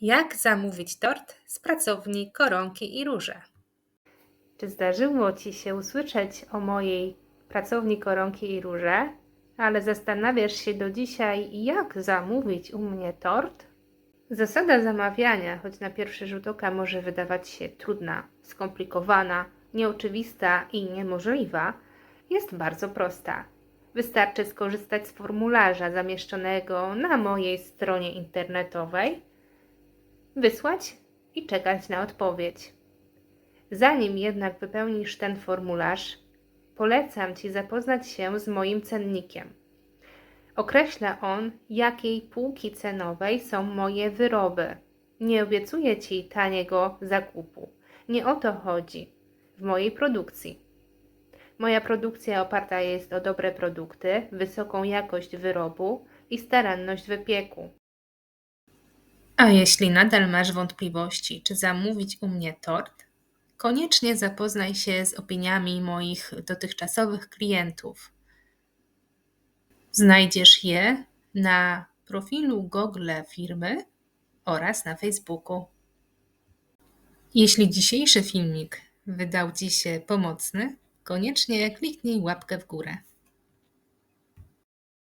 Jak zamówić tort z pracowni Koronki i Róże? Czy zdarzyło Ci się usłyszeć o mojej pracowni Koronki i Róże, ale zastanawiasz się do dzisiaj, jak zamówić u mnie tort? Zasada zamawiania, choć na pierwszy rzut oka może wydawać się trudna, skomplikowana, nieoczywista i niemożliwa, jest bardzo prosta. Wystarczy skorzystać z formularza zamieszczonego na mojej stronie internetowej, wysłać i czekać na odpowiedź. Zanim jednak wypełnisz ten formularz, polecam Ci zapoznać się z moim cennikiem. Określa on, jakiej półki cenowej są moje wyroby. Nie obiecuję Ci taniego zakupu. Nie o to chodzi w mojej produkcji. Moja produkcja oparta jest o dobre produkty, wysoką jakość wyrobu i staranność wypieku. A jeśli nadal masz wątpliwości, czy zamówić u mnie tort, koniecznie zapoznaj się z opiniami moich dotychczasowych klientów. Znajdziesz je na profilu Google firmy oraz na Facebooku. Jeśli dzisiejszy filmik wydał Ci się pomocny, koniecznie kliknij łapkę w górę.